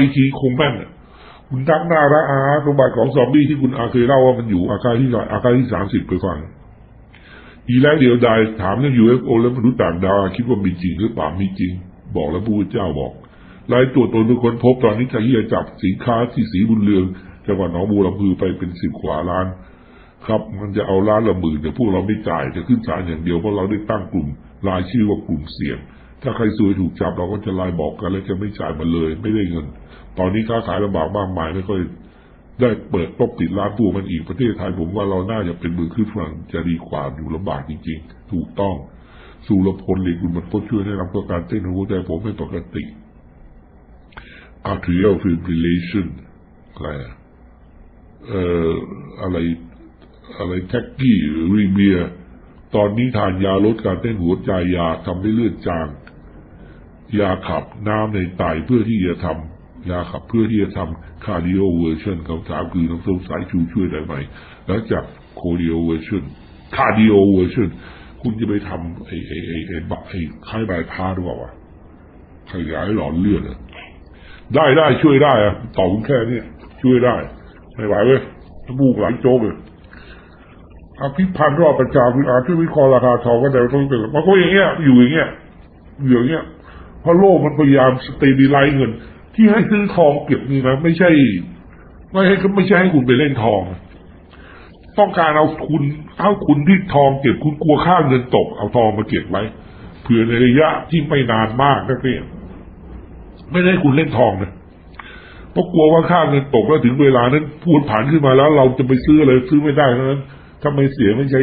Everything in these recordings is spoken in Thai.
อีกทีคงแม่นคุณทักหน้าระอาสมบัติของซอมบี้ที่คุณอาเคยเล่าว่ามันอยู่อาคารที่อยอาคารที่สามสิบไปฟังอีแล้วเดียวดายถามเรื่อง UFO แล้วมนุษย์ต่างดาวคิดว่ามีจริงหรือเปล่ามีจริง บอกแล้วพระพุทธเจ้าบอกรายตัวตนทุกคนพบตอนนี้ใครที่จะจับสินค้าที่สีบุญเรืองจังหวัดหนองบัวลำพูไปเป็นสิบกว่าล้าน ครับ มันจะเอาล้านละหมื่นแต่พวกเราไม่จ่ายจะขึ้นศาลอย่างเดียวเพราะเราได้ตั้งกลุ่มรายชื่อว่ากลุ่มเสี่ยง ถ้าใครซวยถูกจับเราก็จะไลน์บอกกัน แล้วจะไม่จ่ายมาเลย ไม่ได้เงิน ตอนนี้ค้าขายลำบากมากมายไม่ค่อยได้เปิดต้องปิดร้านพวกมันอีกประเทศไทยผมว่าเราน่าจะเป็นมือขึ้นฝั่งจะดีกว่าอยู่ลำบากจริง ๆ ถูกต้องสุรพลเหล็กคุณมันก็ช่วยแนะนำตัวการเต้นหัวใจผมไม่ปกติ atrial fibrillation อะไรอะเอ่ออะไร อะไรแท็กกี้รีเบีย ตอนนี้ทานยาลดการเต้นหัวใจยาทำให้เลือดจาง ยาขับน้ำในไตเพื่อที่จะทำยาขับเพื่อที่จะทำคาร์ดิโอเวอร์ชันคำถามคือน้องสงสายชูช่วยได้ไหมแล้วจากโคเดียเวอร์ชันคาร์ดิโอเวอร์ชันคุณจะไปทำไอ้ไอ้ไอ้ไอ้บักไอ้ไข้ใบพาหรือเปล่าวะขยายหลอดเลือดอะได้ได้ช่วยได้อะต่อคุณแค่นี้ช่วยได้ไม่ไหวเว้ยบูกหลังโจ๊กเลยอภิพันธ์รอบประชาคุณอาช่วยวิเคราะห์ราคาทองก็ได้ต้องตื่นมันก็อย่างเงี้ยอยู่อย่างเงี้ยอยู่อย่างเงี้ย เพราะโลกมันพยายามสเตบิไลซ์เงิน ที่ให้ซื้อทองเก็บนี่นะไม่ใช่ ไม่ให้ไม่ใช่ให้คุณไปเล่นทอง ต้องการเอาทุนเอาคุณที่ทองเก็บคุณกลัวค่าเงินตก เอาทองมาเก็บไว้เผื่อในระยะที่ไม่นานมากนักเรียไม่ได้คุณเล่นทองนะเพราะกลัวว่าค่าเงินตกแล้วถึงเวลานั้นพูดผ่านขึ้นมาแล้ว เราจะไปซื้ออะไรซื้อไม่ได้ทั้งนั้นถ้าไม่เสียไม่ใช้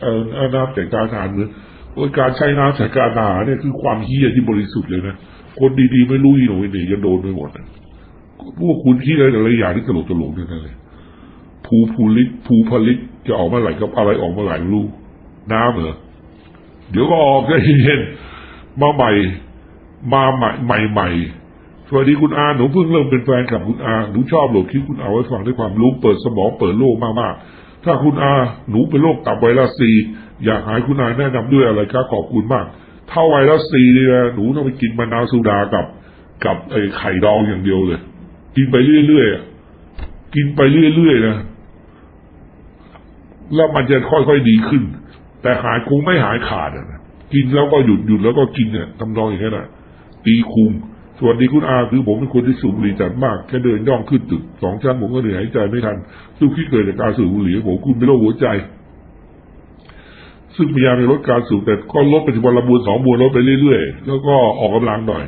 เอ่อน้ำจากการทานเนื้อ โอ้ยการใช้น้ำจากการทาเนี่ยคือความเฮี้ยที่บริสุทธิ์เลยนะ คนดีๆไม่รู้อีหน่อยเนี่ยจะโดนไปหมดพวกคุณคิดอะไรแต่ละอย่างที่ตลกตลกๆนั่นเลยภูภูลิตภูผลิตจะออกมาไหลกับอะไรออกมาไหลรู้น้ำเหรอเดี๋ยวก็ออกใจเย็นมาใหม่ มาใหม่ใหม่ใหม่สวัสดีคุณอาหนูเพิ่งเริ่มเป็นแฟนกับคุณอาหนูชอบโหลดคลิปคุณอาไว้ฟังด้วยความรู้เปิดสมองเปิดโลกมากๆถ้าคุณอาหนูเป็นโรคตับไวรัสซี อยากหายคุณอายแนะนำด้วยอะไรครับขอบคุณมาก ถ้าไวรัสซีเนี่ยหนูต้องไปกินมะนาวโซดากับ กับไอ้ไข่ดองอย่างเดียวเลย กินไปเรื่อยๆกินไปเรื่อยๆนะแล้วมันจะค่อยๆดีขึ้น แต่หายคงไม่หายขาดนะกินแล้วก็หยุดหยุดแล้วก็กินเนี่ยทำนองอย่างนั้นนะตีคุมสวัสดีคุณอาคือผมเป็นคนที่สูบบุหรี่จัดมากแค่เดินย่องขึ้นตึกสองชั้นผมก็เหนื่อยหายใจไม่ทันซึ่งที่เกิดจากการสูบบุหรี่ผมคุณเป็นโรคหัวใจ ซึ่งพยายามจะลดการสูบแต่ก็ลดไปถึงวันละบวนสองบวนลดไปเรื่อยๆ แล้วก็ออกกำลังหน่อย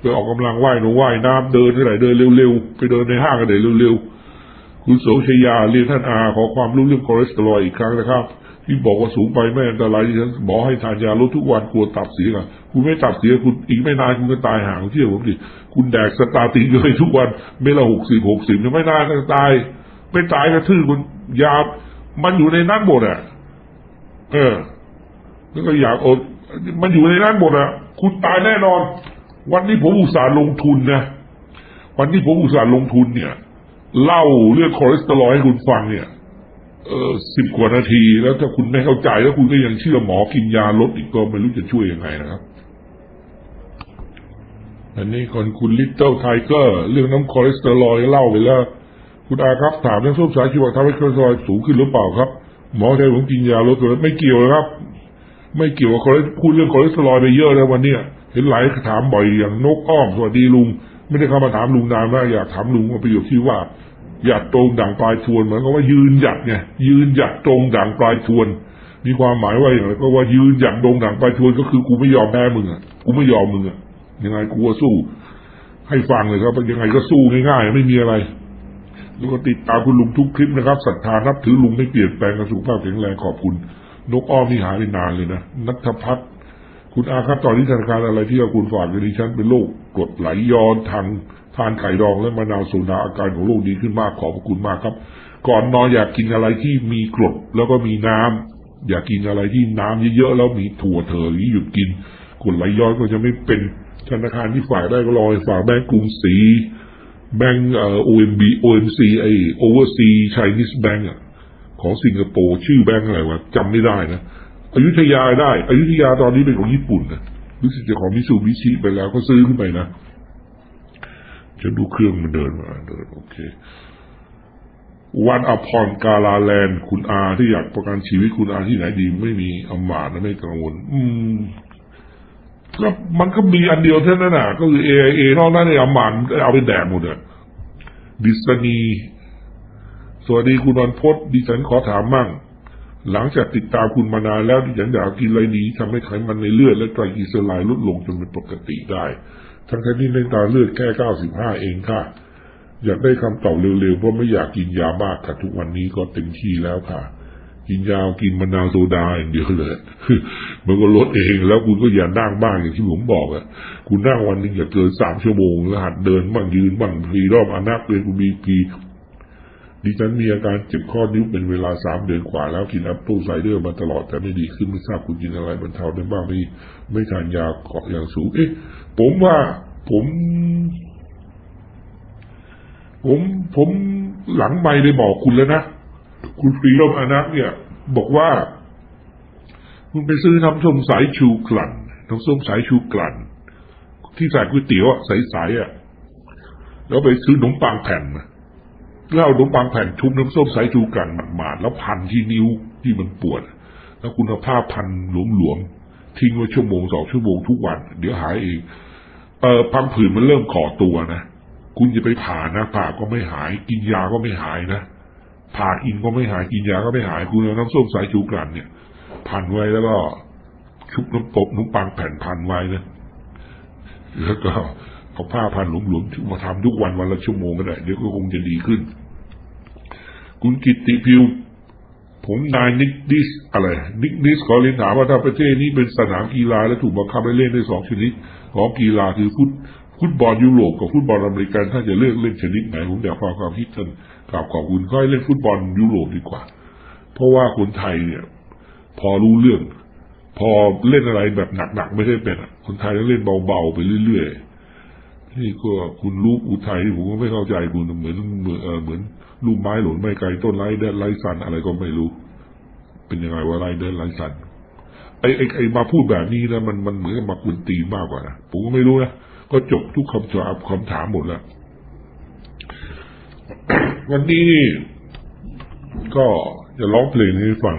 ไปออกกำลังว่ายหนูว่ายน้ำเดินเท่าไหร่เดินเร็วๆ ไปเดินในห้างกันเดินเร็วๆ คุณโสชยาเรียนท่านอาขอความรู้เรื่องคอเลสเตอรอลอีกครั้งนะครับ ที่บอกว่าสูงไปไม่อันตรายที่ฉันบอกให้ทานยาลดทุกวันกลัวตับเสียอะคุณไม่ตับเสียคุณอีกไม่นานคุณก็ตายห่างเชื่อผมดิคุณแดกสตาติงเลยทุกวันเมละหกสิบหกสิบยังไม่นานก็ตาย ไม่ตายก็ทื่อคุณยามันอยู่ในนั้นหมดอะ เออ แล้วก็อยากอดมันอยู่ในนั้นหมดอะ คุณตายแน่นอน วันนี้ผมอุตส่าห์ลงทุนนะ วันนี้ผมอุตส่าห์ลงทุนเนี่ย เล่าเรื่องคอเลสเตอรอลให้คุณฟังเนี่ยเออสิบกว่านาทีแล้วถ้าคุณไม่เข้าใจแล้วคุณก็ยังเชื่อหมอกินยาลดอีกก็ไม่รู้จะช่วยยังไงนะครับ อันนี้คนคุณลิตเติ้ลไทเกอร์เรื่องน้ำคอเลสเตอรอลเล่าไปแล้ว คุณอาครับถามเรื่องส้มสายชีวะทำให้คอเลสเตอรอลสูงขึ้นหรือเปล่าครับ หมอใช้ผมกินยาลดตัวไม่เกี่ยวนะครับ ไม่เกี่ยวกับคอเลสพูดเรื่องคอเลสเตอรอลไปเยอะแล้ววันเนี้ยเห็นหลายถามบ่อยอย่างนกอ้อมสวัสดีลุง ไม่ได้เข้ามาถามลุงนานมากอยากถามลุงว่าประโยคที่ว่าหยัดตรงดั่งปลายทวนเหมือนกับว่ายืนหยัดไงยืนหยัดตรงดั่งปลายทวน มีความหมายว่าอย่างไรก็ว่ายืนหยัดตรงดั่งปลายทวนก็คือกูไม่ยอมแพ้มึงอะกูไม่ยอมมึงอะยังไงกูก็สู้ ให้ฟังเลยครับยังไงก็สู้ง่ายๆไม่มีอะไร แล้วก็ติดตามคุณลุงทุกคลิปนะครับศรัทธานับถือลุงไม่เปลี่ยนแปลงกระสุขภาพแข็งแรงขอบคุณ นกอ้อมนี่หายไปนานเลยนะนัทพัฒน์คุณอาครับตอนนี้สถานการอะไรที่คุณฝากกับดิฉันเป็นโรคกรดไหลย้อนทางทานไข่ดองและมะนาวโซดาอาการของโรคดีขึ้นมากขอบพระคุณมากครับ ก่อนนอนอยากกินอะไรที่มีกรดแล้วก็มีน้ำอยากกินอะไรที่น้ำเยอะๆแล้วมีถั่วเถอหรือหยุดกินกรดไหลย้อนก็จะไม่เป็นธนาคารที่ฝากได้ก็รอให้ฝากแบงก์กรุงศรี แบงก์เอ่อ OMB OMC ไอ Oversea Chinese Bank อะของสิงคโปร์ชื่อแบงก์อะไรวะจำไม่ได้นะอยุธยาได้อยุธยาตอนนี้เป็นของญี่ปุ่นนะรู้สึกจะของมิซูบิชิไปแล้วก็ซื้อขึ้นไปนะฉันดูเครื่องมันเดินมาเดินโอเควันอพรกาลาแลนด์คุณอาที่อยากประกันชีวิตคุณอาที่ไหนดี ไม่มีอำมาตย์นะไม่กังวล อืม ก็มันก็มีอันเดียวเท่านั้นน่ะ ก็คือ AIA นอกนั้นเนี่ยอำมาตย์เอาไปแดกหมดอะดิสนีสวัสดีคุณวันพศดิฉันขอถามมั่ง หลังจากติดตามคุณมานานแล้วดิฉันอยากกินอะไรดีทำให้ไขมันในเลือดและไตรกลีเซอไรด์ลดลงจนเป็นปกติได้ ทั้งที่ในตาเลือดแค่เก้าสิบห้าเองค่ะ อยากได้คำตอบเร็วๆเพราะไม่อยากกินยามากค่ะทุกวันนี้ก็เต็มที่แล้วค่ะ กินยาวกินมะนาวโซดาอย่างเดียวเลยมันก็ลดเองแล้วคุณก็อย่านั่งบ้างอย่างที่ผมบอกอะคุณนั่งวันหนึ่งอย่าเกินสามชั่วโมงแล้วหัดเดินบ้างยืนบ้างฟรีรอบอนักเลยคุณมีพีดิฉันมีอาการเจ็บข้อนิ้วเป็นเวลาสามเดือนกว่าแล้วกินแอปเปิลไซเดอร์มาตลอดแต่ไม่ดีขึ้นไม่ทราบคุณกินอะไรบรรเทาได้บ้างไม่ไม่ทานยาเกาะอย่างสูง เอ๊ะ ผมว่าผม ผมผมหลังไม่ได้บอกคุณแล้วนะ คุณฟรีรอมอนักเนี่ย บอกว่า คุณไปซื้อน้ำส้มสายชูกลั่นน้ำส้มสายชูกลั่น ที่ใส่ก๋วยเตี๋ยวอะใสๆอะแล้วไปซื้อขนมปังแผ่นมาแล้วเอาขนมปังแผ่นชุบน้ำส้มสายชูกลั่นหมาดๆแล้วพันที่นิ้วที่มันปวด แล้วคุณภาพพันหลวมๆทิ้งไว้ชั่วโมงสองชั่วโมงทุกวัน เดี๋ยวหายเองเออพังผืดมันเริ่มก่อตัวนะ คุณจะไปผ่านะผ่าก็ไม่หาย กินยาก็ไม่หายนะ ผ่ากินก็ไม่หายกินยาก็ไม่หายคุณเอาน้ำส้มสายชูกลั่นเนี่ยพันไว้แล้วก็ชุบน้ำตกน้ำปังแผ่นพันไว้นะแล้วก็เอาผ้าพันหลวมๆมาทำทุกวันวันละชั่วโมงก็ได้เดี๋ยวก็คงจะดีขึ้น คุณกิตติพิว ผมนายนิกดิสอะไร นิกดิสขอเรียนถามว่าถ้าประเทศนี้เป็นสนามกีฬาและถูกบังคับให้เล่นได้สองชนิดของกีฬาคือฟุต ฟุตบอลยุโรปกับฟุตบอลอเมริกันถ้าจะเลือกเล่นชนิดไหนผมอยากฟังความคิดท่านกราบขอบคุณก็ให้เล่นฟุตบอลยุโรปดีกว่า เพราะว่าคนไทยเนี่ย พอรู้เรื่อง พอเล่นอะไรแบบหนักๆไม่ได้เป็นคนไทยต้องเล่นเบาๆไปเรื่อยๆนี่ก็คุณลูกอุทัยที่ผมก็ไม่เข้าใจคุณเหมือนเหมือนเหมือนลูกไม้หล่นไม่ไกลต้นไร้เดินไร้สันอะไรก็ไม่รู้ เป็นยังไงว่าไร้เดินไร้สันไอ้ไอ้ไอ้มาพูดแบบนี้นะมันมันเหมือนกับมากุนตีมากกว่านะผมก็ไม่รู้นะ ก็จบทุกคำถามคำถามหมดแล้ว วันนี้ก็จะร้องเพลงให้ฟัง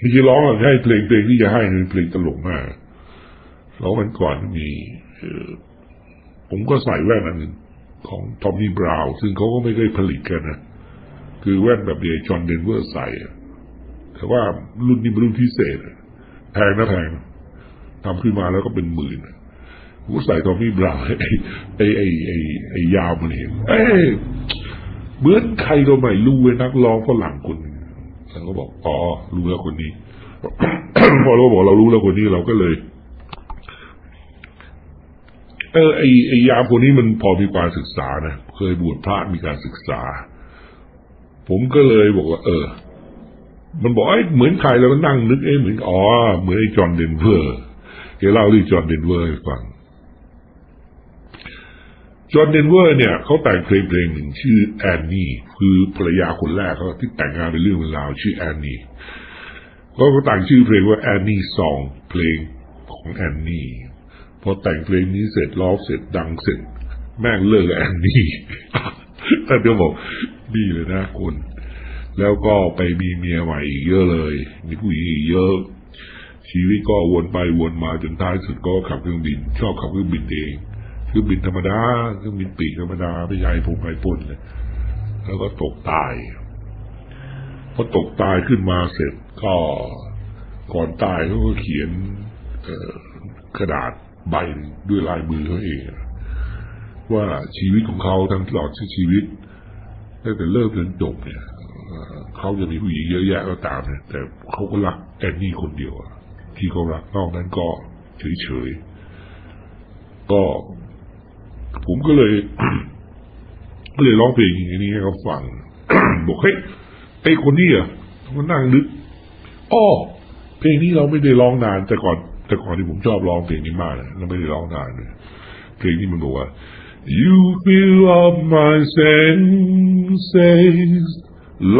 ที่จะร้องให้เพลงเพลงที่จะให้เป็นเพลงตลกมากร้องวันก่อนที่ผมก็ใส่แว่นอันหนึ่งของทอมมี่บราวน์ซึ่งเขาก็ไม่ได้ผลิตกันนะ คือแว่นแบบเดียจอห์นเดนเวอร์ใส่แต่ว่ารุ่นนี้เป็นรุ่นพิเศษแพงนะแพงทำขึ้นมาแล้วก็เป็นหมื่นอะ ก็ใส่ทอมมี่บราไอ้ไอ้ไอ้ไอ้ไอ้ยาวมันเห็นเอ้ยเหมือนใครก็ไม่รู้เว้ยนักร้องฝรั่งคนหนึงแล้วก็บอกอ๋อรู้แล้วคนนี้พอเราบอกเรารู้แล้วคนนี้เราก็เลย เออไอไอยามคนนี้มันพอมีการศึกษานะเคยบวชพระมีการศึกษา ผมก็เลยบอกว่า เออ มันบอกไอ้เหมือนใครแล้วก็นั่งนึกเอ้เหมือนอ๋อเหมือนไอ้จอห์นเดนเวอร์แกเล่าเรื่องจอห์นเดนเวอร์ให้ฟัง จอห์นเดนเวอร์เนี่ยเขาแต่งเพลงเพลงหนึ่งชื่อแอนนี่คือภรรยาคนแรกเขาที่แต่งงานเป็นเรื่องเป็นราวชื่อแอนนี่เขาก็แต่งชื่อเพลงว่าแอนนี่ซองเพลงของแอนนี่พอแต่งเพลงนี้เสร็จร้องเสร็จดังเสร็จ แม่งเลิกแอนนี่ท่านก็บอกนี่เลยนะคนแล้วก็ไปมีเมียใหม่อีกเยอะเลย มีผู้หญิงอีกเยอะ ชีวิตก็วนไปวนมาจนท้ายสุดก็ขับเครื่องบิน ชอบขับเครื่องบินเอง เครื่องบินธรรมดาเครื่องบินปีกธรรมดาไม่ใหญ่ผมไอพ่นเลยแล้วก็ตกตายพอตกตายขึ้นมาเสร็จก็ก่อนตายเขาก็เขียนกระดาษใบด้วยลายมือเขาเองว่าชีวิตของเขาทั้งตลอดชีวิตตั้งแต่เริ่มจนจบเนี่ยเขาจะมีผู้หญิงเยอะแยะก็ตามเนี่ยแต่เขาก็รักแอนนี่คนเดียวที่เขารักนอกนั้นก็เฉยๆก็ ผมก็เลยก็เลยร้องเพลงอย่างนี้ให้เขาฟัง บอกเฮ้ยไอคนนี้อะมันนั่งนึกอ้อเพลงนี้เราไม่ได้ร้องนาน แต่ก่อน แต่ก่อนที่ผมชอบร้องเพลงนี้มากเลยเราไม่ได้ร้องนานเลยเพลงนี้มันบอกว่า You fill up my senses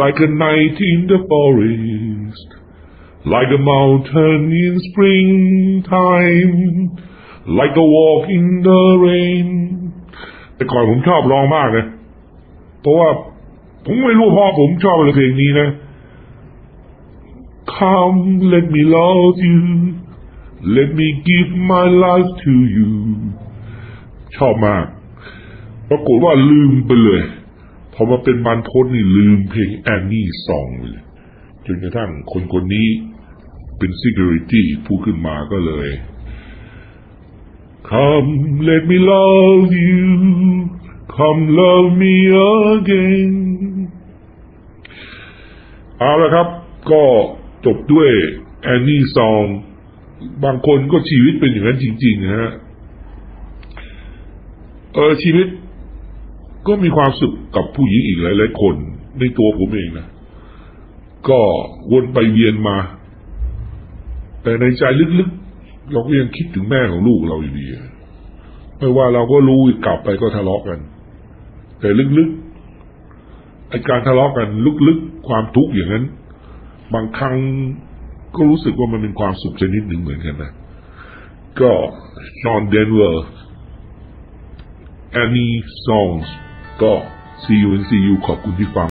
like a night in the forest like a mountain in springtime like a walk in the rain แต่ก่อนผมชอบร้องมากนะเพราะว่าผมไม่รู้พ่อผมชอบอะไรเพลงนี้นะ Come let me love you let me give my life to you ชอบมาก ปรากฏว่าลืมไปเลยพอมาเป็นบันทนนี่ลืมเพลงแอนนี่ซองเลยจนกระทั่งคนคนนี้เป็น security ผู้ขึ้นมาก็เลย Come let me love you Come love me again เอาละครับ ก็จบด้วยแอนนี่ซอง บางคนก็ชีวิตเป็นอย่างนั้นจริงๆนะฮะ เออชีวิตก็มีความสุขกับผู้หญิงอีกหลายๆคน ในตัวผมเองนะ ก็วนไปเวียนมา แต่ในใจลึกๆ เราก็ยังคิดถึงแม่ของลูกเราอยู่ดีไม่ว่าเราก็รู้กลับไปก็ทะเลาะกัน แต่ลึกๆไอการทะเลาะกันลึกๆความทุกข์อย่างนั้น บางครั้งก็รู้สึกว่ามันเป็นความสุขชนิดหนึ่งเหมือนกันนะก็ชอนเดนเวอร์ Any songs ก็ see you and see you ขอบคุณที่ฟัง